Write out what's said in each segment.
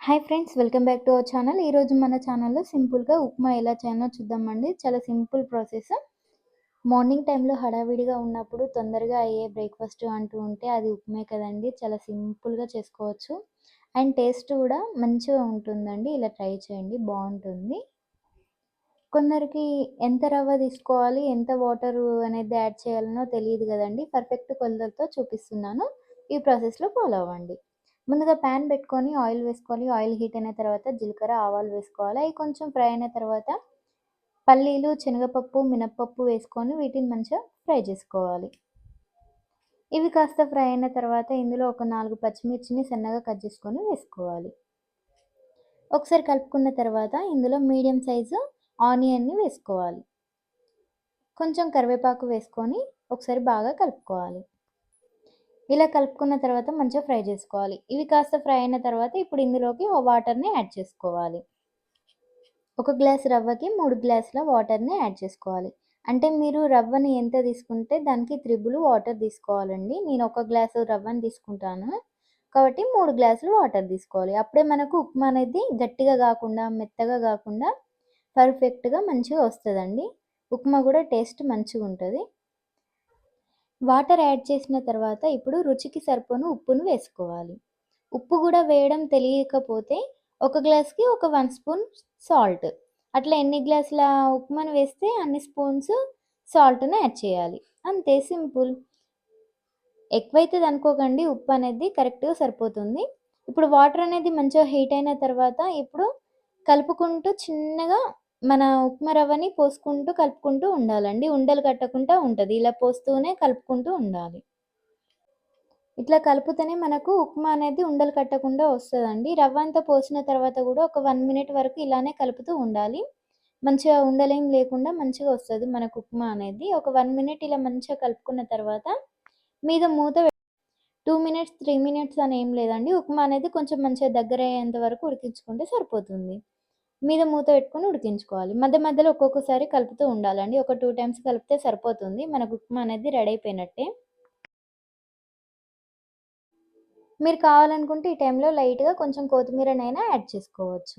Hi friends welcome back to our channel ఈరోజు మన ఛానల్లో సింపుల్గా ఉప్మా ఎలా చేయాలో చూద్దామండి. చాలా సింపుల్ ప్రాసెస్ మార్నింగ్ టైంలో హడావిడిగా ఉన్నప్పుడు తొందరగా అయ్యే బ్రేక్ఫాస్ట్ అంటూ ఉంటే అది ఉప్మే కదండి. చాలా సింపుల్గా చేసుకోవచ్చు. అండ్ టేస్ట్ కూడా మంచిగా ఉంటుందండి. ఇలా ట్రై చేయండి బాగుంటుంది. కొందరికి ఎంత రవ్వ తీసుకోవాలి ఎంత వాటర్ అనేది యాడ్ చేయాలనో తెలియదు కదండి. పర్ఫెక్ట్ కొలతలతో చూపిస్తున్నాను. ఈ ప్రాసెస్లో ఫాలో అవ్వండి. ముందుగా ప్యాన్ పెట్టుకొని ఆయిల్ వేసుకోవాలి. ఆయిల్ హీట్ అయిన తర్వాత జీలకర్ర ఆవాలు వేసుకోవాలి. అవి కొంచెం ఫ్రై అయిన తర్వాత పల్లీలు శనగపప్పు మినప్పప్పు వేసుకొని వీటిని మంచిగా ఫ్రై చేసుకోవాలి. ఇవి కాస్త ఫ్రై అయిన తర్వాత ఇందులో ఒక నాలుగు పచ్చిమిర్చిని సన్నగా కట్ చేసుకొని వేసుకోవాలి. ఒకసారి కలుపుకున్న తర్వాత ఇందులో మీడియం సైజు ఆనియన్ని వేసుకోవాలి. కొంచెం కరివేపాకు వేసుకొని ఒకసారి బాగా కలుపుకోవాలి. ఇలా కలుపుకున్న తర్వాత మంచిగా ఫ్రై చేసుకోవాలి. ఇవి కాస్త ఫ్రై అయిన తర్వాత ఇప్పుడు ఇందులోకి వాటర్ని యాడ్ చేసుకోవాలి. ఒక గ్లాస్ రవ్వకి మూడు గ్లాసుల వాటర్ని యాడ్ చేసుకోవాలి. అంటే మీరు రవ్వని ఎంత తీసుకుంటే దానికి త్రిబుల్ వాటర్ తీసుకోవాలండి. నేను ఒక గ్లాసు రవ్వని తీసుకుంటాను. కాబట్టి మూడు గ్లాసులు వాటర్ తీసుకోవాలి. అప్పుడే మనకు ఉప్మా అనేది గట్టిగా కాకుండా మెత్తగా కాకుండా పర్ఫెక్ట్గా మంచిగా వస్తుందండి. ఉప్మా కూడా టేస్ట్ మంచిగా ఉంటుంది వాటర్ యాడ్ చేసిన తర్వాత ఇప్పుడు రుచికి సరిపోను ఉప్పును వేసుకోవాలి. ఉప్పు కూడా వేయడం తెలియకపోతే ఒక గ్లాస్కి ఒక వన్ స్పూన్ సాల్ట్. అట్లా ఎన్ని గ్లాసుల ఉప్మాను వేస్తే అన్ని స్పూన్స్ సాల్ట్ను యాడ్ చేయాలి. అంతే సింపుల్. ఎక్కువైతుంది అనుకోకండి ఉప్పు అనేది కరెక్ట్గా సరిపోతుంది. ఇప్పుడు వాటర్ అనేది మంచిగా హీట్ అయిన తర్వాత ఇప్పుడు కలుపుకుంటూ చిన్నగా మన ఉప్మా రవ్వని పోసుకుంటూ కలుపుకుంటూ ఉండాలండి. ఉండలు కట్టకుండా ఉంటుంది. ఇలా పోస్తూనే కలుపుకుంటూ ఉండాలి. ఇట్లా కలుపుతూనే మనకు ఉప్మా అనేది ఉండలు కట్టకుండా వస్తుందండి. రవ్వ అంతా పోసిన తర్వాత కూడా ఒక వన్ మినిట్ వరకు ఇలానే కలుపుతూ ఉండాలి. మంచిగా ఉండలేం లేకుండా మంచిగా వస్తుంది మనకు ఉప్మా అనేది. ఒక వన్ మినిట్ ఇలా మంచిగా కలుపుకున్న తర్వాత మీద మూత టూ మినిట్స్ త్రీ మినిట్స్ అని ఏం లేదండి. ఉప్మా అనేది కొంచెం మంచిగా దగ్గర అయ్యేంత వరకు ఉడికించుకుంటే సరిపోతుంది. మీద మూత పెట్టుకొని ఉడికించుకోవాలి. మధ్య మధ్యలో ఒక్కొక్కసారి కలుపుతూ ఉండాలండి. ఒక టూ టైమ్స్ కలిపితే సరిపోతుంది. మనకు ఉప్మా అనేది రెడీ అయిపోయినట్టే. మీరు కావాలనుకుంటే ఈ టైంలో లైట్గా కొంచెం కొత్తిమీరనైనా యాడ్ చేసుకోవచ్చు.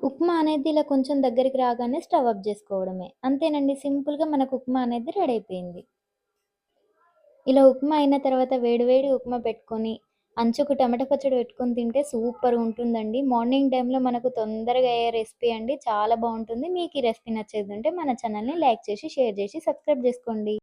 ఉప్మా అనేది ఇలా కొంచెం దగ్గరికి రాగానే స్టవ్ అప్ చేసుకోవడమే. అంతేనండి. సింపుల్గా మనకు ఉప్మా అనేది రెడీ అయిపోయింది. ఇలా ఉప్మా అయిన తర్వాత వేడివేడి ఉప్మా పెట్టుకొని అంచుకు టమాటా పచ్చడి పెట్టుకొని తింటే సూపర్ ఉంటుందండి. మార్నింగ్ టైంలో మనకు తొందరగా అయ్యే రెసిపీ అండి. చాలా బాగుంటుంది. మీకు ఈ రెసిపీ నచ్చేది ఉంటే మన ఛానల్ని లైక్ చేసి షేర్ చేసి సబ్స్క్రైబ్ చేసుకోండి.